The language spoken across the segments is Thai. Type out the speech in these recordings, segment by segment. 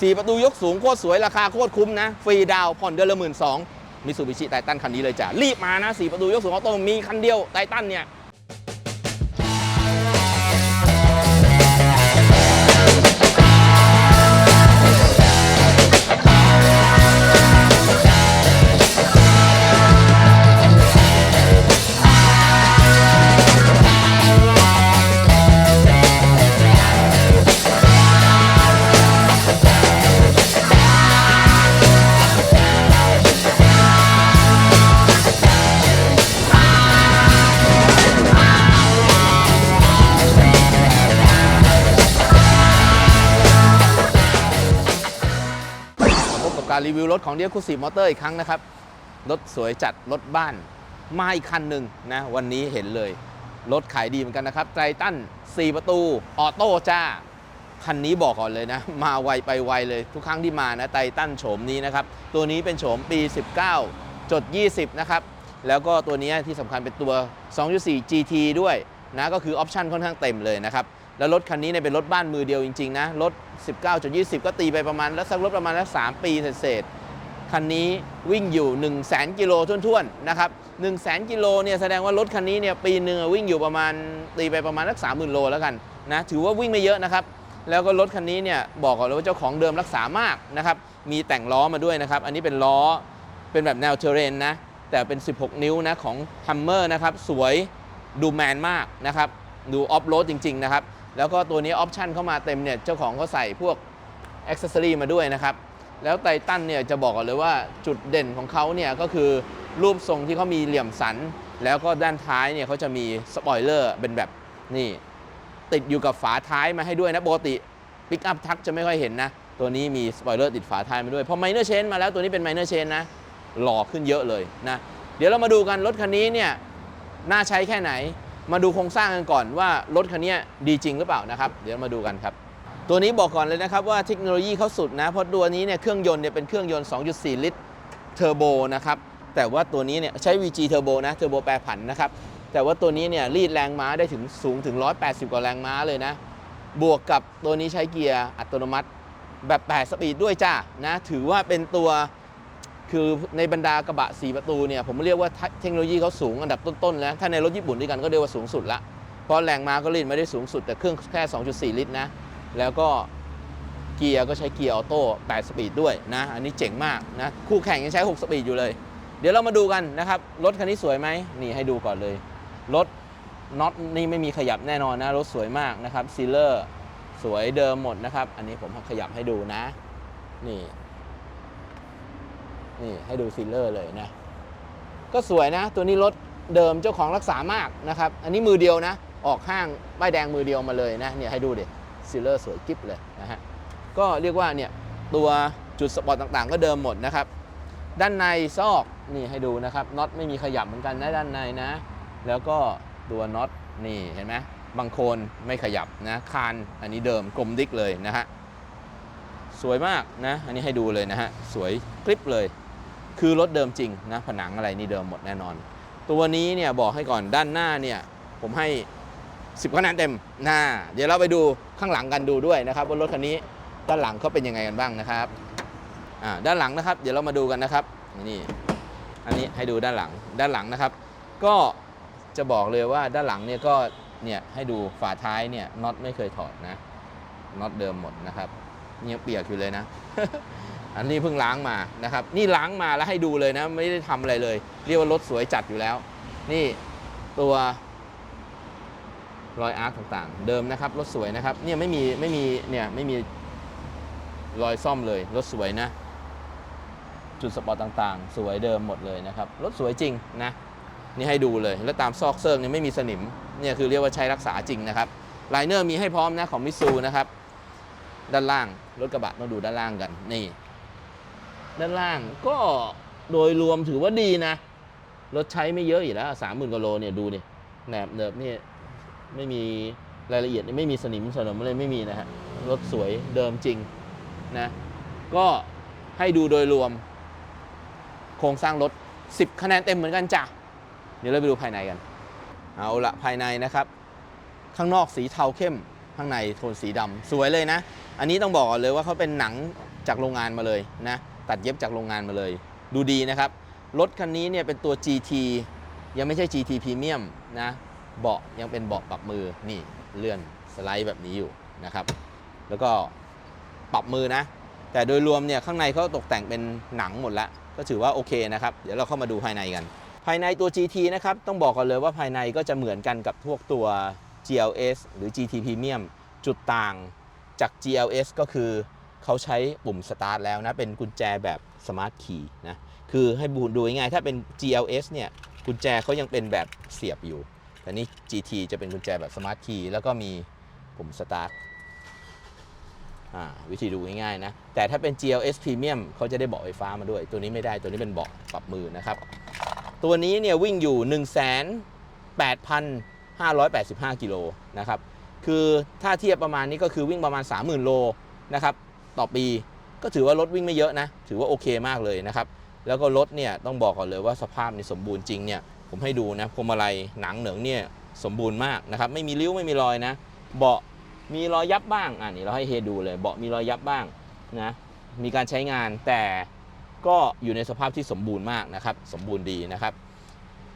4 ประตูยกสูงโคตรสวยราคาโคตรคุ้มนะ ฟรีดาวผ่อนเดือนละหมื่นสองมิสูบิชิไททันคันนี้เลยจ้ะรีบมานะ 4 ประตูยกสูงออโต้มีคันเดียวไททันเนี่ย รรีวิวรถของเดียคูซีมอเตอร์อีกครั้งนะครับ รถสวยจัด รถบ้าน มาอีกคันหนึ่งนะ วันนี้เห็นเลย รถขายดีเหมือนกันนะครับไททัน 4 ประตู ออโต้จ้า คันนี้บอกก่อนเลยนะ มาไวไปไวเลย ทุกครั้งที่มานะไททันโฉมนี้นะครับ ตัวนี้เป็นโฉมปี 19จด20 นะครับ แล้วก็ตัวนี้ที่สำคัญเป็นตัว 2.4 GT ด้วยนะก็คือออปชันค่อนข้างเต็มเลยนะครับ แล้วรถคันนี้เนี่ยเป็นรถบ้านมือเดียวจริงๆนะ รถ 19.20 ก็ตีไปประมาณแล้วสักรถประมาณแล้ว3ปีเศษๆคันนี้วิ่งอยู่ 1 0 0 0 0แกิโลทุ่นๆนะครับ1 0 0 0 0กิโลเนี่ยแสดงว่ารถคันนี้เนี่ยปีหนึ่งอวิ่งอยู่ประมาณตีไปประมาณสัก30,000 โลแล้วกันนะถือว่าวิ่งไม่เยอะนะครับ แล้วก็รถคันนี้เนี่ยบอกก่อนเลยว่าเจ้าของเดิมรักษามากนะครับมีแต่งล้อมาด้วยนะครับ อันนี้เป็นล้อเป็นแบบแนวเทเรนนะแต่เป็น 16 นิ้วนะของ Hummer นะครับสวยดูแมนมากนะครับดูออฟโรดจริงๆนะครับ แล้วก็ตัวนี้ออปชันเข้ามาเต็มเนี่ยเจ้าของเขาใส่พวกอ็อกเซอรี่มาด้วยนะครับ แล้วไททันเนี่ยจะบอกเลยว่าจุดเด่นของเขาเนี่ยก็คือรูปทรงที่เขามีเหลี่ยมสัน แล้วก็ด้านท้ายเนี่ยเขาจะมีสปอยเลอร์เป็นแบบนี่ ติดอยู่กับฝาท้ายมาให้ด้วยนะปกติปิกอัพทักจะไม่ค่อยเห็นนะ ตัวนี้มีสปอยเลอร์ติดฝาท้ายมาด้วย พอไมเนอร์เชนมาแล้วตัวนี้เป็นไมเนอร์เชนนะ หล่อขึ้นเยอะเลยนะ เดี๋ยวเรามาดูกันรถคันนี้เนี่ยน่าใช้แค่ไหน มาดูโครงสร้างกันก่อนว่ารถคันนี้ดีจริงหรือเปล่านะครับ เดี๋ยวมาดูกันครับ ตัวนี้บอกก่อนเลยนะครับว่าเทคโนโลยีเขาสุดนะ เพราะตัวนี้เนี่ยเครื่องยนต์เนี่ยเป็นเครื่องยนต์ 2.4 ลิตรเทอร์โบนะครับ แต่ว่าตัวนี้เนี่ยใช้ VG เทอร์โบนะเทอร์โบแปรผันนะครับ แต่ว่าตัวนี้เนี่ยรีดแรงม้าได้ถึงสูงถึง 180 กว่าแรงม้าเลยนะ บวกกับตัวนี้ใช้เกียร์อัตโนมัติแบบ 8 สปีดด้วยจ้านะ ถือว่าเป็นตัว คือในบรรดากระบะ 4 ประตูเนี่ยผมเรียกว่าเทคโนโลยีเขาสูงอันดับต้นๆแล้วถ้าในรถญี่ปุ่นด้วยกันก็เรียกว่าสูงสุดละ เพราะแรงม้าก็รีดไม่ได้สูงสุด แต่เครื่องแค่ 2.4 ลิตรนะ แล้วก็เกียร์ก็ใช้เกียร์ออโต้ 8 สปีดด้วยนะ อันนี้เจ๋งมากนะ คู่แข่งยังใช้ 6 สปีดอยู่เลย เดี๋ยวเรามาดูกันนะครับ รถคันนี้สวยไหมนี่ให้ดูก่อนเลย รถน็อตนี่ไม่มีขยับแน่นอนนะ รถสวยมากนะครับซีเลอร์สวยเดิมหมดนะครับ อันนี้ผมขยับให้ดูนะ นี่ นี่ให้ดูซีเลอร์เลยนะ ก็สวยนะ ตัวนี้รถเดิมเจ้าของรักษามากนะครับ อันนี้มือเดียวนะ ออกห้างป้ายแดงมือเดียวมาเลยนะเนี่ยให้ดูดิซีเลอร์สวยกิ๊บเลยนะฮะก็เรียกว่าเนี่ยตัวจุดสปอร์ตต่างๆ ก็เดิมหมดนะครับ ด้านในซอกนี่ให้ดูนะครับน็อตไม่มีขยับเหมือนกันนะด้านในนะ แล้วก็ตัวน็อตนี่เห็นไหมบางโคนไม่ขยับนะคานอันนี้เดิมกลมดิกเลยนะฮะสวยมากนะ อันนี้ให้ดูเลยนะฮะ สวยคลิปเลย คือรถเดิมจริงนะผนังอะไรนี่เดิมหมดแน่นอน ตัวนี้เนี่ยบอกให้ก่อนด้านหน้าเนี่ยผมให้ 10คะแนนเต็มหน้าเดี๋ยวเราไปดูข้างหลังกันดูด้วยนะครับว่ารถคันนี้ด้านหลังเขาเป็นยังไงกันบ้างนะครับอ่าด้านหลังนะครับ เดี๋ยวเรามาดูกันนะครับนี่อันนี้ให้ดูด้านหลังด้านหลังนะครับ ก็จะบอกเลยว่าด้านหลังเนี่ยก็เนี่ยให้ดูฝาท้ายเนี่ยน็อตไม่เคยถอดนะน็อตเดิมหมดนะครับนี่ยังเปียกอยู่เลยนะ อันนี้เพิ่งล้างมานะครับ นี่ล้างมาแล้วให้ดูเลยนะ ไม่ได้ทำอะไรเลย เรียกว่ารถสวยจัดอยู่แล้ว นี่ตัวรอยอาร์คต่างๆ เดิมนะครับรถสวยนะครับ เนี่ยไม่มีไม่มีเนี่ยไม่มีรอยซ่อมเลยรถสวยนะ จุดสปอร์ตต่างๆ สวยเดิมหมดเลยนะครับรถสวยจริงนะนี่ให้ดูเลย แล้วตามซอกเซิร์กเนี่ยไม่มีสนิมเนี่ยคือเรียกว่าใช้รักษาจริงนะครับไลเนอร์มีให้พร้อมนะของมิซูนะครับ ด้านล่างรถกระบะต้องดูด้านล่างกันนี่ ด้านล่างก็โดยรวมถือว่าดีนะ รถใช้ไม่เยอะอยู่แล้วสามหมื่นกว่าโลเนี่ยดูดิแหนบเนิบนี่ไม่มีรายละเอียดไม่มีสนิมสนมอะไรไม่มีนะฮะ รถสวยเดิมจริงนะ ก็ให้ดูโดยรวม โครงสร้างรถ 10 คะแนนเต็มเหมือนกันจ้ะ เดี๋ยวเราไปดูภายในกัน เอาละภายในนะครับ ข้างนอกสีเทาเข้ม ข้างในโทนสีดำสวยเลยนะ อันนี้ต้องบอกเลยว่าเขาเป็นหนังจากโรงงานมาเลยนะ ตัดเย็บจากโรงงานมาเลย ดูดีนะครับ รถคันนี้เนี่ยเป็นตัว GT ยังไม่ใช่ GT Premium นะ เบาะยังเป็นเบาะปรับมือนี่เลื่อนสไลด์แบบนี้อยู่นะครับ แล้วก็ปรับมือนะ แต่โดยรวมเนี่ยข้างในเขาตกแต่งเป็นหนังหมดแล้ว ก็ถือว่าโอเคนะครับ เดี๋ยวเราเข้ามาดูภายในกัน ภายในตัว GT นะครับ ต้องบอกก่อนเลยว่าภายในก็จะเหมือนกันกับพวกตัว GLS หรือ GT Premium จุดต่างจาก GLS ก็คือ เขาใช้ปุ่มสตาร์ทแล้วนะ เป็นกุญแจแบบสมาร์ทคีย์นะ คือให้บูดูง่ายถ้าเป็น GLS เนี่ย กุญแจเขายังเป็นแบบเสียบอยู่แต่นี่ GT จะเป็นกุญแจแบบสมาร์ทคีย์แล้วก็มีปุ่มสตาร์ทวิธีดูง่ายๆนะ แต่ถ้าเป็น GLS Premium เขาจะได้เบาะไฟฟ้ามาด้วย ตัวนี้ไม่ได้ ตัวนี้เป็นเบาะปรับมือนะครับ ตัวนี้เนี่ยวิ่งอยู่ 1,8,585 กิโลนะครับ คือถ้าเทียบประมาณนี้ก็คือวิ่งประมาณ 30,000 โลนะครับ ต่อปี ก็ถือว่ารถวิ่งไม่เยอะนะ ถือว่าโอเคมากเลยนะครับ แล้วก็รถเนี่ยต้องบอกก่อนเลยว่าสภาพในสมบูรณ์จริงเนี่ยผมให้ดูนะพวงมาลัยหนังเหนืองเนี่ยสมบูรณ์มากนะครับ ไม่มีริ้วไม่มีรอยนะ เบาะมีรอยยับบ้างอ่านี่เราให้เฮดูเลยเบาะมีรอยยับบ้างนะมีการใช้งานแต่ก็อยู่ในสภาพที่สมบูรณ์มากนะครับ สมบูรณ์ดีนะครับ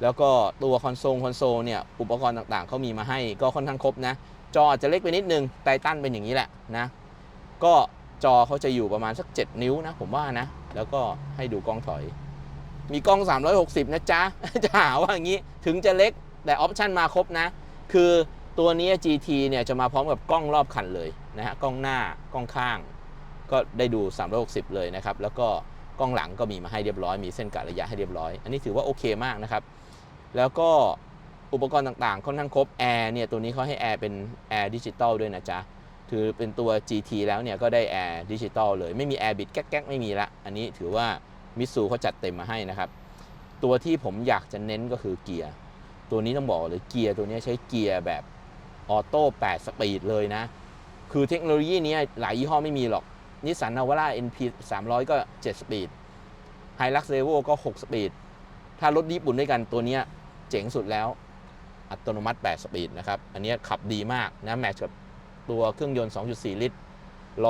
แล้วก็ตัวคอนโซลคอนโซลเนี่ยอุปกรณ์ต่างๆเขามีมาให้ก็ค่อนข้างครบนะ จออาจจะเล็กไปนิดนึงไททันเป็นอย่างนี้แหละนะ ก็ จอเขาจะอยู่ประมาณสัก 7 นิ้วนะ ผมว่านะ แล้วก็ให้ดูกล้องถอย มีกล้อง 360 นะจ๊ะ จะหาว่าอย่างนี้ถึงจะเล็กแต่ออปชันมาครบนะ คือตัวนี้ GT เนี่ยจะมาพร้อมกับกล้องรอบคันเลยนะฮะกล้องหน้ากล้องข้าง ก็ได้ดู 360 เลยนะครับ แล้วก็กล้องหลังก็มีมาให้เรียบร้อย มีเส้นกะระยะให้เรียบร้อย อันนี้ถือว่าโอเคมากนะครับ แล้วก็อุปกรณ์ต่างๆ ค่อนข้างครบแอร์เนี่ยตัวนี้เขาให้แอร์เป็นแอร์ดิจิตอลด้วยนะจ๊ะ ถือเป็นตัว GT แล้วเนี่ยก็ได้แอร์ดิจิตอลเลย ไม่มีแอร์บิดแก๊กๆ ไม่มีละ อันนี้ถือว่ามิสูเขาจัดเต็มมาให้นะครับ ตัวที่ผมอยากจะเน้นก็คือเกียร์ ตัวนี้ต้องบอกเลยเกียร์ตัวนี้ใช้เกียร์แบบออโต้8สปีดเลยนะ คือเทคโนโลยีนี้หลายยี่ห้อไม่มีหรอกนิสสันนาวาร่า NP 300 ก็ 7 สปีดไฮลักเซ์เ v o ก็ 6 สปีด ถ้ารถญี่ปุ่นด้วยกันตัวนี้เจ๋งสุดแล้ว อัตโนมัติ 8 สปีดนะครับ อันนี้ขับดีมากนะ แมทช์กับ ตัวเครื่องยนต์ 2.4 ลิตร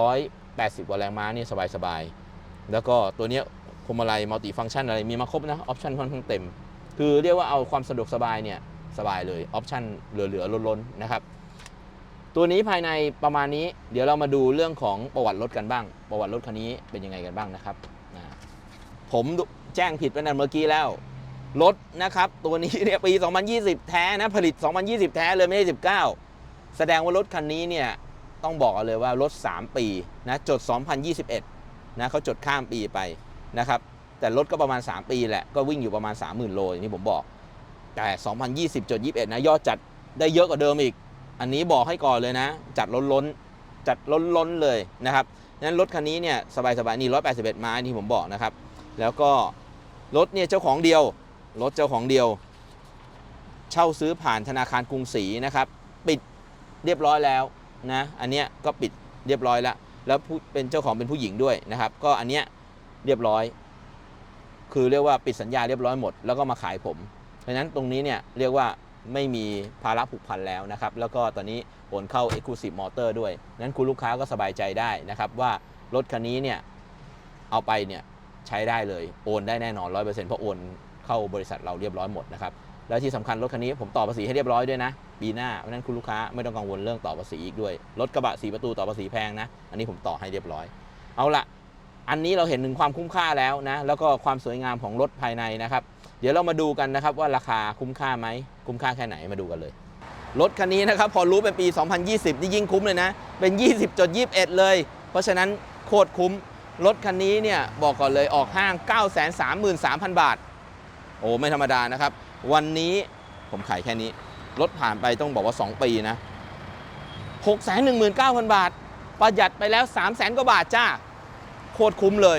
180กว่าแรงม้านี่สบายๆ แล้วก็ตัวเนี้ยพวงมาลัยมัลติฟังก์ชันอะไรมีมาครบนะออปชันค่อนข้างเต็ม คือเรียกว่าเอาความสะดวกสบายเนี่ยสบายเลยออปชันเหลือๆล้นๆนะครับตัวนี้ภายในประมาณนี้เดี๋ยวเรามาดูเรื่องของประวัติรถกันบ้าง ประวัติรถคันนี้เป็นยังไงกันบ้างนะครับ ผมแจ้งผิดไปนั่นเมื่อกี้แล้วรถนะครับ ตัวนี้เนี่ยปี 2020 แท้นะ ผลิต 2020 แท้เลยไม่ใช่19 แสดงว่ารถคันนี้เนี่ยต้องบอกเลยว่ารถ 3 ปีนะจด 2021นะเขาจดข้ามปีไปนะครับแต่รถก็ประมาณ 3 ปีแหละก็วิ่งอยู่ประมาณ 30,000 โลอย่างที่ผมบอก แต่ 2020จด21นะยอดจัดได้เยอะกว่าเดิมอีก อันนี้บอกให้ก่อนเลยนะ จัดล้นล้นจัดล้นล้นเลยนะครับนั้นรถคันนี้เนี่ยสบายสบายนี่181ม้าที่ผมบอกนะครับ แล้วก็รถเนี่ยเจ้าของเดียวรถเจ้าของเดียว เช่าซื้อผ่านธนาคารกรุงศรีนะครับ ปิด เรียบร้อยแล้วนะอันเนี้ยก็ปิดเรียบร้อยแล้วแล้วเป็นเจ้าของเป็นผู้หญิงด้วยนะครับ ก็อันเนี้ยเรียบร้อย คือเรียกว่าปิดสัญญาเรียบร้อยหมด แล้วก็มาขายผมเพราะฉะนั้นตรงนี้เนี่ยเรียกว่าไม่มีภาระผูกพันแล้วนะครับ แล้วก็ตอนนี้โอนเข้า Exclusive Motor ด้วยนั้นคุณลูกค้าก็สบายใจได้นะครับ ว่ารถคันนี้เนี่ยเอาไปเนี่ยใช้ได้เลยโอนได้แน่นอน 100%เพราะโอนเข้าบริษัทเราเรียบร้อยหมดนะครับ แล้วที่สำคัญรถคันนี้ผมต่อภาษีให้เรียบร้อยด้วยนะปีหน้าเพราะฉะนั้นคุณลูกค้าไม่ต้องกังวลเรื่องต่อภาษีอีกด้วยรถกระบะสีประตูต่อภาษีแพงนะอันนี้ผมต่อให้เรียบร้อย เอาละอันนี้เราเห็นถึงความคุ้มค่าแล้วนะแล้วก็ความสวยงามของรถภายในนะครับ เดี๋ยวเรามาดูกันนะครับว่าราคาคุ้มค่าไหมคุ้มค่าแค่ไหนมาดูกันเลยรถคันนี้นะครับพอรู้เป็นปี 2020 นี่ยิ่งคุ้มเลยนะ เป็น 20.21 เลย เพราะฉะนั้นโคตรคุ้ม รถคันนี้เนี่ยบอกก่อนเลยออกห้าง 933,000 บาท โอ้ไม่ธรรมดานะครับ วันนี้ผมขายแค่นี้ รถผ่านไปต้องบอกว่า 2 ปีนะ 619,000 บาท ประหยัดไปแล้ว 300,000กว่าบาทจ้า โคตรคุ้มเลย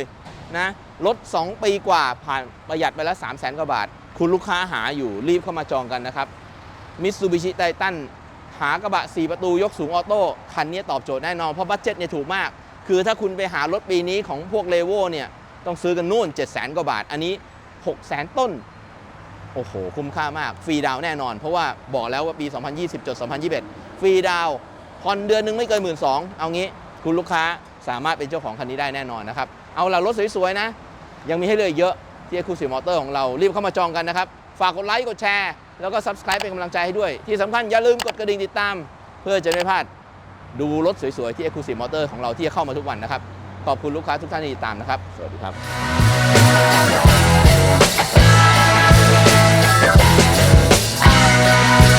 นะรถ 2 ปีกว่าผ่านประหยัดไปแล้ว 3 0 0 0 0กว่าบาท คุณลูกค้าหาอยู่รีบเข้ามาจองกันนะครับมิตซูบิชิไททันหากระบะ 4 ประตูยกสูงออโต้คันนี้ตอบโจทย์แน่นอน เพราะบัตเจ็ตเนี่ยถูกมาก คือถ้าคุณไปหารถปีนี้ของพวกเลโวเนี่ยต้องซื้อกันนู่น 7 0 0 0 0 0 กว่าบาท อันนี้ 6 0 0 0 0 ต้น โอ้โห คุ้มค่ามาก ฟรีดาวแน่นอน เพราะว่าบอกแล้วว่าปี 2020จด2021 ฟรีดาวผ่อนเดือนนึงไม่เกินหมื่นสองเอางี้คุณลูกค้าสามารถเป็นเจ้าของคันนี้ได้แน่นอนนะครับ เอาล่ะรถสวยๆนะ ยังมีให้เลือกเยอะที่ Exclusive Motor ของเรารีบเข้ามาจองกันนะครับ ฝากกดไลค์กดแชร์แล้วก็ Subscribe เป็นกำลังใจให้ด้วย ที่สำคัญอย่าลืมกดกระดิ่งติดตาม เพื่อจะไม่พลาดดูรถสวยๆที่ Exclusive Motor ของเราที่จะเข้ามาทุกวันนะครับ ขอบคุณลูกค้าทุกท่านที่ติดตามนะครับ สวัสดีครับ Thank you.